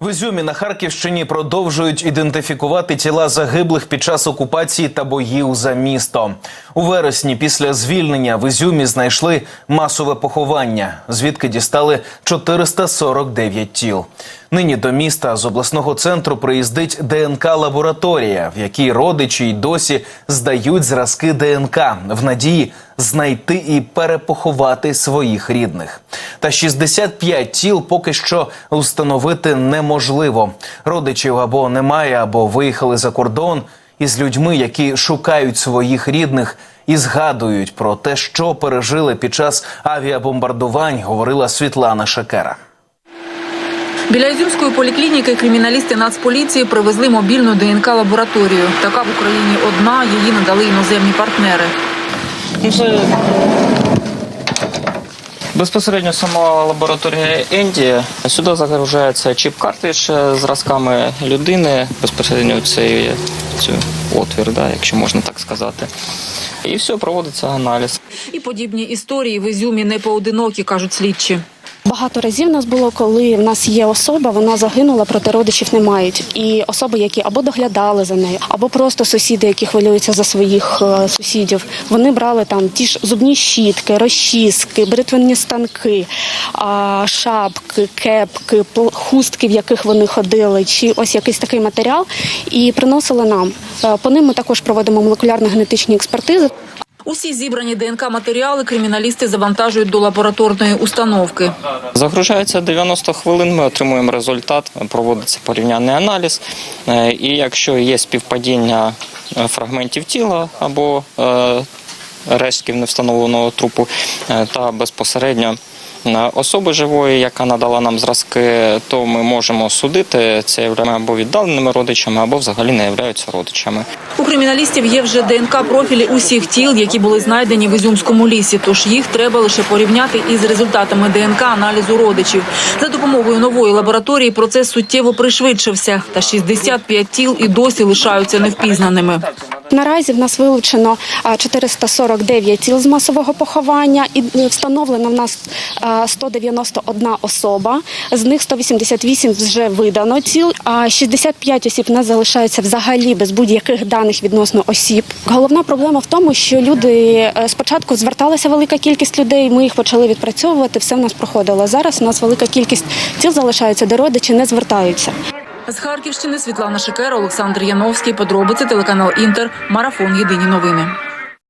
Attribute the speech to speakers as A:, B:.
A: В Ізюмі на Харківщині продовжують ідентифікувати тіла загиблих під час окупації та боїв за місто. У вересні після звільнення в Ізюмі знайшли масове поховання, звідки дістали 449 тіл. Нині до міста з обласного центру приїздить ДНК-лабораторія, в якій родичі й досі здають зразки ДНК в надії знайти і перепоховати своїх рідних. Та 65 тіл поки що встановити неможливо. Родичів або немає, або виїхали за кордон із людьми, які шукають своїх рідних і згадують про те, що пережили під час авіабомбардувань, говорила Світлана Шекера.
B: Біля Ізюмської поліклініки криміналісти Нацполіції привезли мобільну ДНК-лабораторію. Така в Україні одна, її надали іноземні партнери.
C: Ну, Це безпосередньо сама лабораторія Енді. Сюди загружається чіп-картридж з зразками людини, безпосередньо цей, цю отвір, да, якщо можна так сказати. І все, проводиться аналіз.
B: І подібні історії в Ізюмі не поодинокі, кажуть слідчі.
D: Багато разів у нас було, коли в нас є особа, вона загинула, проте родичів не мають. І особи, які або доглядали за нею, або просто сусіди, які хвилюються за своїх е, сусідів, вони брали там ті ж зубні щітки, розчіски, бритвенні станки, шапки, кепки, хустки, в яких вони ходили, чи ось якийсь такий матеріал, і приносили нам. Е, По ним ми також проводимо молекулярно-генетичні експертизи.
B: Усі зібрані ДНК-матеріали криміналісти завантажують до лабораторної установки.
C: Загружається 90 хвилин, ми отримуємо результат, проводиться порівнянний аналіз. Е, І якщо є співпадіння е, фрагментів тіла або е, рештків невстановленого трупу, та безпосередньо особи живої, яка надала нам зразки, то ми можемо судити це або віддаленими родичами, або взагалі не являються родичами.
B: У криміналістів є вже ДНК-профілі усіх тіл, які були знайдені в Ізюмському лісі. Тож їх треба лише порівняти із результатами ДНК-аналізу родичів. За допомогою нової лабораторії процес суттєво пришвидшився. Та 65 тіл і досі лишаються невпізнаними.
D: Наразі в нас вилучено 449 тіл з масового поховання і е, встановлено в нас 191 особа. З них 188 вже видано тіл, а 65 осіб в нас залишаються взагалі без будь-яких даних відносно осіб. Головна проблема в тому, що люди е, спочатку зверталася велика кількість людей. Ми їх почали відпрацьовувати. Все в нас проходило. Зараз у нас велика кількість тіл залишається, де родичі не звертаються.
B: З Харківщини Світлана Шикера, Олександр Яновський. Подробиці телеканал Інтер. Марафон. Єдині новини.